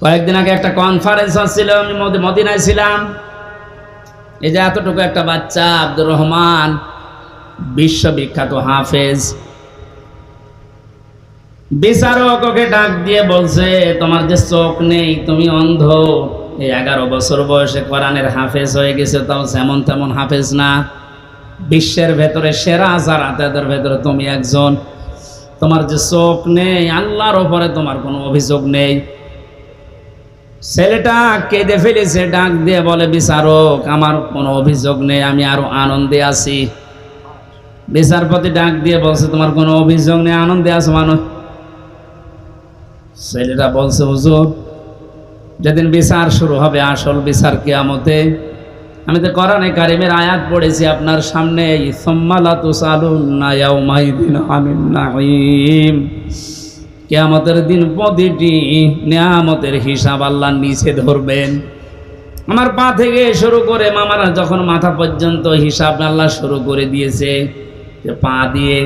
কয়েকদিন আগে একটা কনফারেন্স হচ্ছিল আমি মদি- মদিনায় ছিলাম। এই যে এতটুকু একটা বাচ্চা, আব্দুর রহমান, বিশ্ববিখ্যাত হাফেজ। বিচারক ওকে ডাক দিয়ে বলছে, তোমার যে চোখ নেই, তুমি অন্ধ। এই এগারো বছর বয়সে কোরআনের হাফেজ হয়ে গেছে, তাও যেমন তেমন হাফেজ না। বিশ্বের ভেতরে সেরা যারা, তাদের ভেতরে তুমি একজন। তোমার যে চোখ নেই, আল্লাহর ওপরে তোমার কোনো অভিযোগ নেই। ছেলেটা কেঁদে ফেলেছে, ডাক দিয়ে বলে, বিচারক, আমার কোনো অভিযোগ নেই, আমি আরও আনন্দে আছি। বিচারপতি ডাক দিয়ে বলছে, তোমার কোনো অভিযোগ নেই, আনন্দে আছো মানুষ ছেলেটা বলছে, হুজুর, যেদিন বিচার শুরু হবে, আসল বিচার কিয়ামতে, আমি তো কোরআনে কারিমের আয়াত পড়েছি, আপনার সামনে সোম্মালা তুসালুন্না ইয়াউমাইদিন আনিন নাঈম। কেয়ামতের দিন প্রতিটি নেয়ামতের হিসাব আল্লাহ নিচে ধরবেন। আমার পা থেকে শুরু করে মামারা যখন মাথা পর্যন্ত হিসাব আল্লাহ শুরু করে দিয়েছে, যে পা দিয়ে,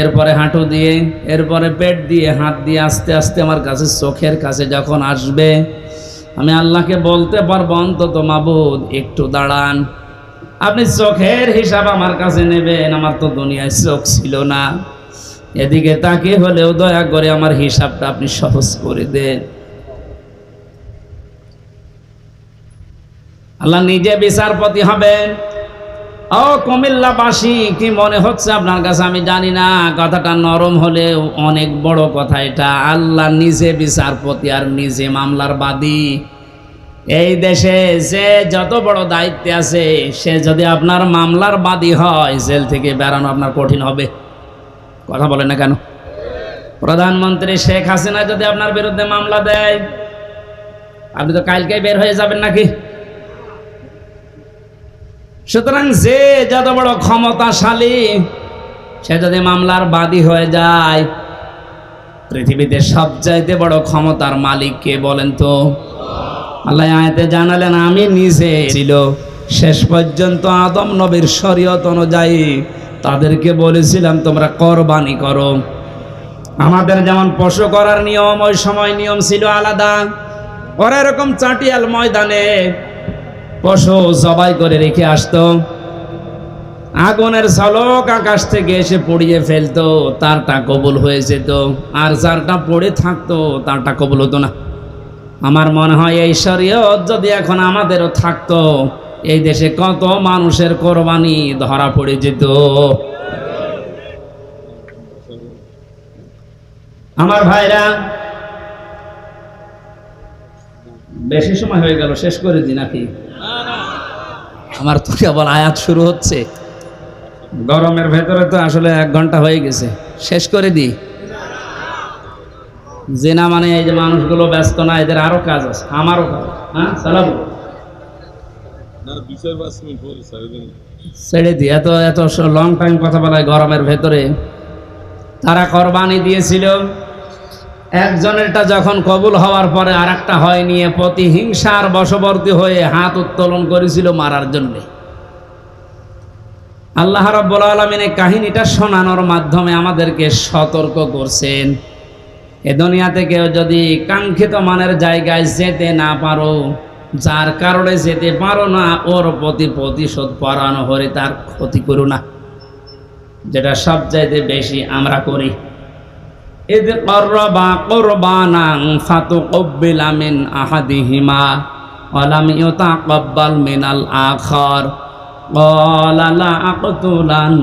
এরপরে হাঁটু দিয়ে, এরপরে পেট দিয়ে, হাত দিয়ে আস্তে আস্তে আমার কাছে চোখের কাছে যখন আসবে, আমি আল্লাহকে বলতে পারব, অন্তত মাবুদ, একটু দাঁড়ান। আপনি চোখের হিসাব আমার কাছে নেবেন, আমার তো দুনিয়ায় চোখ ছিল না। এদিকে তাকে হলেও দয়া করে আমার হিসাবটা আপনি সহজ করে দেন। আল্লাহ নিজে বিচারপতি হবেন। ও কুমিল্লাবাসী, কি মনে হচ্ছে আপনার কাছে? আমি জানি না, কথাটা নরম হলেও অনেক বড় কথা এটা। আল্লাহ নিজে বিচারপতি আর নিজে মামলার বাদী। এই দেশে যে যত বড় দায়িত্বে আছে, সে যদি আপনার মামলার বাদী হয়, জেল থেকে বেড়ানো আপনার কঠিন হবে। কথা বলে না কেন? প্রধানমন্ত্রী শেখ হাসিনা যদি আপনার বিরুদ্ধে মামলা দেয়, আপনি তো কালকে বের হয়ে যাবেন নাকি? সুতরাং যে যত বড় ক্ষমতাশালী, সে যদি মামলার বাদী হয়ে যায়, পৃথিবীতে সবচাইতে বড় ক্ষমতার মালিক কে বলেন তো? আল্লাহ আয়তে জানালেন, আমি নিজে ছিল, শেষ পর্যন্ত আদম নবীর শরীয়ত অনুযায়ী তাদেরকে বলেছিলাম, তোমরা কোরবানি করো। আমাদের যেমন পশু করার নিয়ম, ওই সময় নিয়ম ছিল আলাদা। ওরা এরকম চাটিয়াল ময়দানে পশু জবাই করে রেখে আসতো। আগুনের ঝলক আকাশ থেকে এসে পড়িয়ে ফেলতো, তারটা কবুল হয়ে যেত। আর যারটা পড়ে থাকতো, তারটা কবুল হতো না। আমার মনে হয় এই শরীয়ত যদি এখন আমাদেরও থাকতো এই দেশে কত মানুষের কোরবানি ধরা পড়ে যেত। আমার ভাইরা, বেশি সময় হয়ে গেল, শেষ করে দি নাকি? আমার তো কেবল আয়াত শুরু হচ্ছে। গরমের ভেতরে তো আসলে এক ঘণ্টা হয়ে গেছে। শেষ করে দিই। জেনা মানে এই যে মানুষগুলো ব্যস্ত না, এদের আরও কাজ আছে, আমারও কাজ হ্যাঁ চালাবো না দুই চার পাঁচ মিনিট পরে ছেড়ে দিই এত বশবর্তী হয়ে হাত উত্তোলন করেছিল মারার জন্যে। আল্লাহ কাহিনীটা শোনানোর মাধ্যমে আমাদেরকে সতর্ক করছেন। এ দুনিয়াতে কেউ যদি কাঙ্ক্ষিত মানের জায়গায় যেতে না পারো যার কারণে যেতে পারো না ওর প্রতি প্রতিশোধ পরানো হলে তার ক্ষতি করো না যেটা সবচাইতে বেশি আমরা করি إذ قربا قربانا فتقبل من أحدهما ولم يتقبل من الآخر قال لأقتلنك